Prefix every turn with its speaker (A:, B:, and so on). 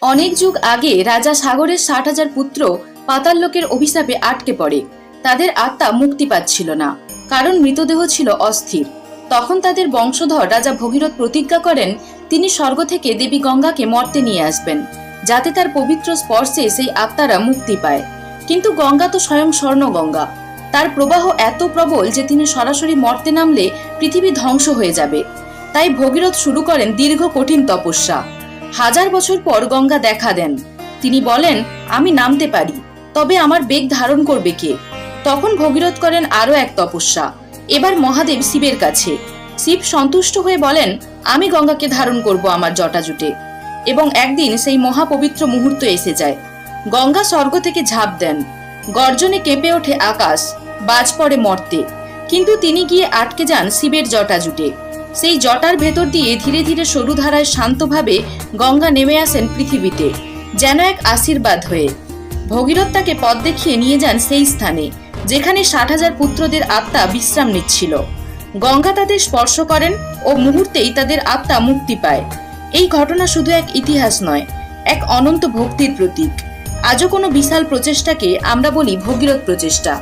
A: অনেক যুগ আগে রাজা সাগরের ষাট হাজার পুত্র পাতাল লোকের অভিশাপে আটকে পড়ে। তাদের আত্মা মুক্তি পাচ্ছিল না। কারণ মৃতদেহ ছিল অস্থির। তখন তাদের বংশধর রাজা ভগীরথ প্রতিজ্ঞা করেন, তিনি স্বর্গ থেকে দেবী গঙ্গাকে মর্তে নিয়ে আসবেন, যাতে তার পবিত্র স্পর্শে সেই আত্মারা মুক্তি পায়। কিন্তু গঙ্গা তো স্বয়ং স্বর্ণগঙ্গা। তার প্রবাহ এত প্রবল যে তিনি সরাসরি মর্তে নামলে পৃথিবী ধ্বংস হয়ে যাবে। তাই ভগীরথ শুরু করেন দীর্ঘ কঠিন তপস্যা। হাজার বছর পর গঙ্গা দেখা দেন। তিনি বলেন, আমি নামতে পারি, তবে আমার বেগ ধারণ করবে কে? তখন ভগীরথ করেন আরও এক তপস্যা। এবার মহাদেব শিবের কাছে। শিব সন্তুষ্ট হয়ে বলেন, আমি গঙ্গাকে ধারণ করব আমার জটাজুটে। এবং একদিন সেই মহাপবিত্র মুহূর্ত এসে যায়। গঙ্গা স্বর্গ থেকে ঝাঁপ দেন। গর্জনে কেঁপে ওঠে আকাশ, বাজ পড়ে মর্তে। কিন্তু তিনি গিয়ে আটকে যান শিবের জটাজুটে। সেই জটার ভেতর দিয়ে ধীরে ধীরে সরু ধারায় শান্তভাবে গঙ্গা নেমে আসেন পৃথিবীতে, যেন এক আশীর্বাদ হয়ে। ভগীরথ তাকে পথ দেখিয়ে নিয়ে যান সেই স্থানে, যেখানে ষাট হাজার পুত্রদের আত্মা বিশ্রাম নিচ্ছিল। গঙ্গা তাদের স্পর্শ করেন ও মুহূর্তেই তাদের আত্মা মুক্তি পায়। এই ঘটনা শুধু এক ইতিহাস নয়, এক অনন্ত ভক্তির প্রতীক। আজও কোনো বিশাল প্রচেষ্টাকে আমরা বলি ভগীরথ প্রচেষ্টা।